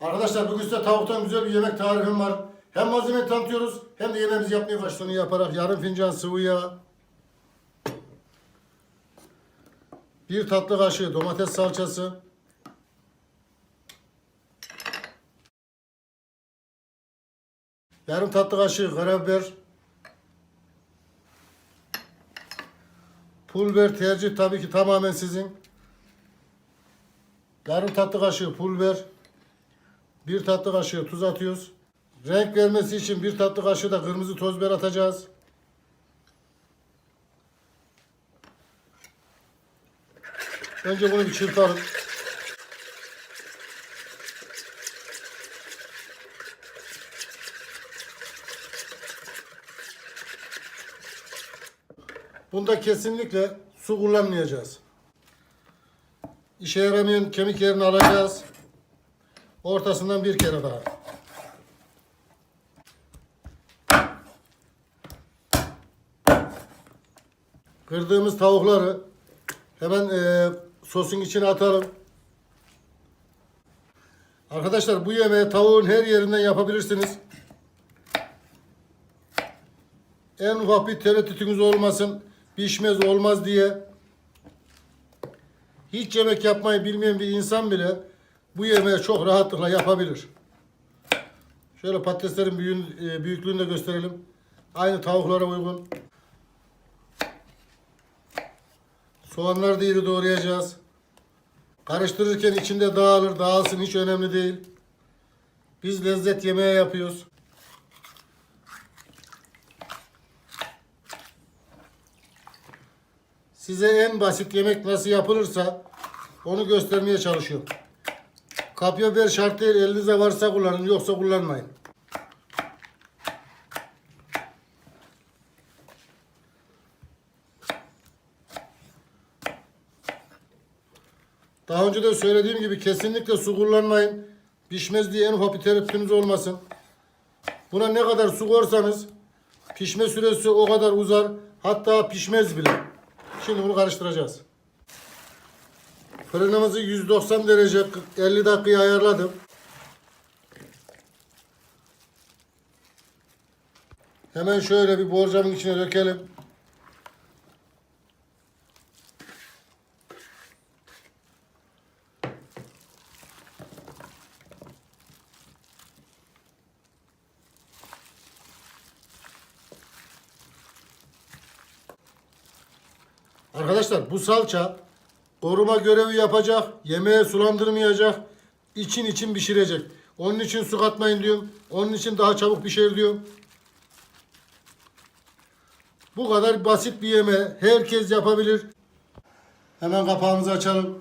Arkadaşlar bugün size tavuktan güzel bir yemek tarifim var. Hem malzemeyi tanıtıyoruz hem de yemeğimizi yapmaya başlığını yaparak yarım fincan sıvı yağ, bir tatlı kaşığı domates salçası, yarım tatlı kaşığı karabiber, pul biber tercih tabii ki tamamen sizin. Yarım tatlı kaşığı pul biber, bir tatlı kaşığı tuz atıyoruz. Renk vermesi için bir tatlı kaşığı da kırmızı toz biber atacağız. Önce bunu bir çırpalım. Bunda kesinlikle su kullanmayacağız. İşe yaramayan kemik yerini alacağız. Ortasından bir kere daha. Kırdığımız tavukları hemen e, sosun içine atalım. Arkadaşlar bu yemeği tavuğun her yerinden yapabilirsiniz. En ufak bir tereddütünüz olmasın. Pişmez olmaz diye. Hiç yemek yapmayı bilmeyen bir insan bile bu yemeği çok rahatlıkla yapabilir. Şöyle patateslerin e, büyüklüğünü de gösterelim. Aynı tavuklara uygun. Soğanları da iri doğrayacağız. Karıştırırken içinde dağılır, dağılsın hiç önemli değil. Biz lezzet yemeği yapıyoruz. Size en basit yemek nasıl yapılırsa onu göstermeye çalışıyorum. Kapya biber şart değil, elinizde varsa kullanın, yoksa kullanmayın. Daha önce de söylediğim gibi kesinlikle su kullanmayın. Pişmez diye en ufak bir tereddütünüz olmasın. Buna ne kadar su korsanız pişme süresi o kadar uzar. Hatta pişmez bile. Şimdi bunu karıştıracağız. Fırınımızı 190 derece 50 dakikaya ayarladım. Hemen şöyle bir borcamın içine dökelim. Arkadaşlar bu salça koruma görevi yapacak, yemeğe sulandırmayacak, için için pişirecek. Onun için su katmayın diyorum. Onun için daha çabuk pişer diyorum. Bu kadar basit bir yeme. Herkes yapabilir. Hemen kapağımızı açalım.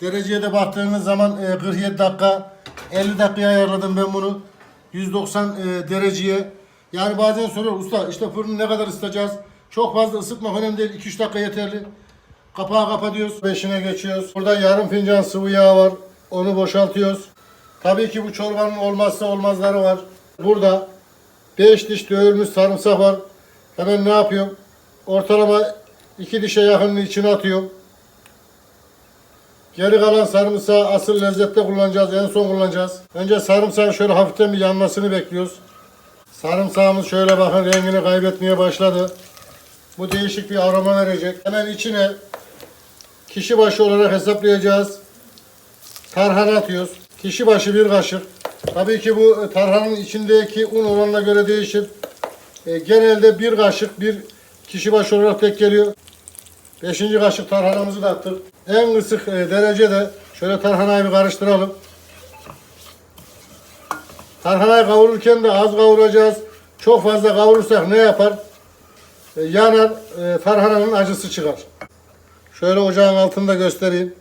Dereceye de baktığınız zaman e, 47 dakika 50 dakikaya ayarladım ben bunu. 190 e, dereceye. Yani bazen soruyor usta işte fırını ne kadar ısıtacağız? Çok fazla ısıtmak önemli değil. 2-3 dakika yeterli. Kapağı kapatıyoruz. Beşine geçiyoruz. Burada yarım fincan sıvı yağ var. Onu boşaltıyoruz. Tabii ki bu çorbanın olmazsa olmazları var. Burada 5 diş dövülmüş sarımsak var. Hemen ne yapıyorum? Ortalama 2 dişe yakınını içine atıyorum. Geri kalan sarımsağı asıl lezzette kullanacağız. En son kullanacağız. Önce sarımsağın şöyle hafiften bir yanmasını bekliyoruz. Sarımsağımız şöyle bakın rengini kaybetmeye başladı. Bu değişik bir aroma verecek. Hemen içine kişi başı olarak hesaplayacağız. Tarhana atıyoruz. Kişi başı bir kaşık. Tabii ki bu tarhanın içindeki un oranına göre değişir. E, genelde bir kaşık bir kişi başı olarak tek geliyor. Beşinci kaşık tarhanamızı da attık. En kısık e, derecede şöyle tarhanayı bir karıştıralım. Tarhanayı kavururken de az kavuracağız. Çok fazla kavurursak ne yapar? E, yanar, e, tarhananın acısı çıkar. Şöyle ocağın altında göstereyim.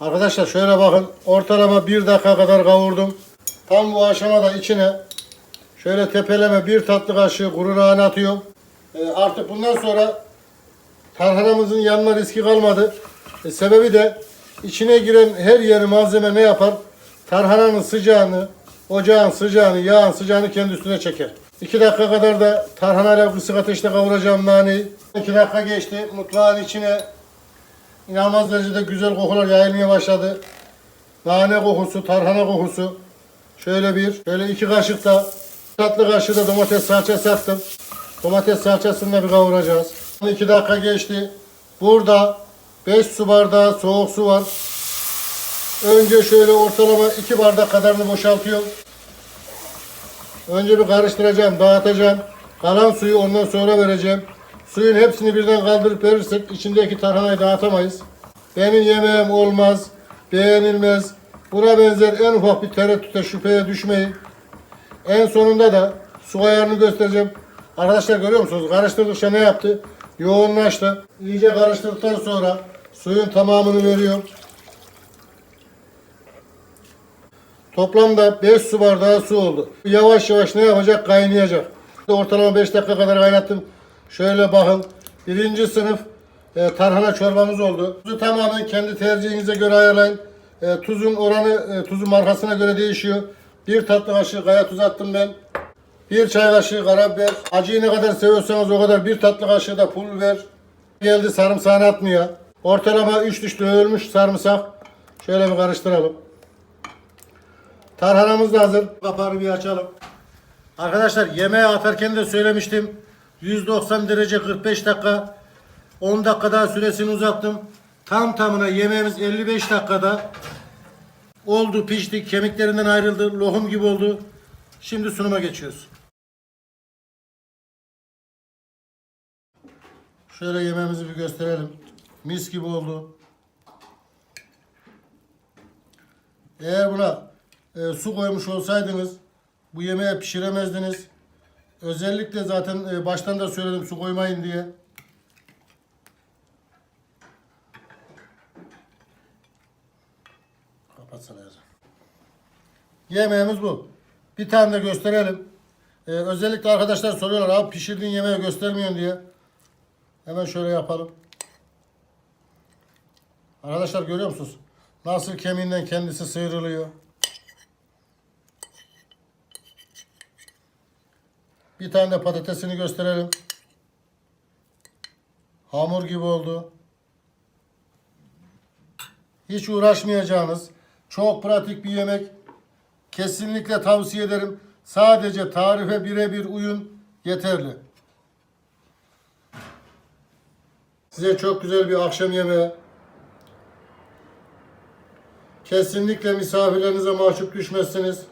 Arkadaşlar şöyle bakın. Ortalama bir dakika kadar kavurdum. Tam bu aşamada içine şöyle tepeleme bir tatlı kaşığı kuru nane atıyorum. E, artık bundan sonra tarhanamızın yanma riski kalmadı. E, sebebi de içine giren her yeni malzeme ne yapar? Tarhananın sıcağını, ocağın sıcağını, yağın sıcağını kendi üstüne çeker. 2 dakika kadar da tarhanayla kısık ateşte kavuracağım naneyi. 2 dakika geçti. Mutfağın içine inanılmaz derecede güzel kokular yayılmaya başladı. Nane kokusu, tarhana kokusu. Şöyle bir, şöyle iki kaşık da tatlı kaşığı da domates salçası attım. Domates salçasını da bir kavuracağız. 2 dakika geçti. Burada 5 su bardağı soğuk su var. Önce şöyle ortalama 2 bardak kadarını boşaltıyorum. Önce bir karıştıracağım, dağıtacağım. Kalan suyu ondan sonra vereceğim. Suyun hepsini birden kaldırıp verirsek içindeki tarhanayı dağıtamayız. Benim yemeğim olmaz, beğenilmez. Buna benzer en ufak bir tereddüte şüpheye düşmeyin. En sonunda da su ayarını göstereceğim. Arkadaşlar görüyor musunuz? Karıştırdıkça ne yaptı? Yoğunlaştı. İyice karıştırdıktan sonra suyun tamamını veriyorum. Toplamda 5 su bardağı su oldu. Yavaş yavaş ne yapacak? Kaynayacak. Ortalama 5 dakika kadar kaynattım. Şöyle bakın. Birinci sınıf e, tarhana çorbamız oldu. Tuzu tamamen kendi tercihinize göre ayarlayın. E, tuzun oranı, e, tuzun markasına göre değişiyor. Bir tatlı kaşığı kaya tuz attım ben. Bir çay kaşığı karabiber. Acıyı ne kadar seviyorsanız o kadar bir tatlı kaşığı da pul biber. Geldi sarımsağını atmaya. Ortalama 3 diş dövülmüş sarımsak. Şöyle bir karıştıralım. Tarhanamız da hazır. Kapağını bir açalım. Arkadaşlar yemeğe atarken de söylemiştim. 190 derece 45 dakika. 10 dakika süresini uzattım. Tam tamına yemeğimiz 55 dakikada oldu, pişti, kemiklerinden ayrıldı, lohum gibi oldu. Şimdi sunuma geçiyoruz. Şöyle yemeğimizi bir gösterelim. Mis gibi oldu. Eğer buna e, su koymuş olsaydınız bu yemeği pişiremezdiniz. Özellikle zaten e, baştan da söyledim su koymayın diye. Kapatsana yazı. Yemeğimiz bu. Bir tane de gösterelim. E, özellikle arkadaşlar soruyorlar abi pişirdiğin yemeği göstermiyorsun diye. Hemen şöyle yapalım. Arkadaşlar görüyor musunuz? Nasıl kemiğinden kendisi sıyrılıyor. Bir tane de patatesini gösterelim. Hamur gibi oldu. Hiç uğraşmayacağınız çok pratik bir yemek. Kesinlikle tavsiye ederim. Sadece tarife birebir uyun yeterli. Size çok güzel bir akşam yemeği. Kesinlikle misafirlerinize mahcup düşmezsiniz.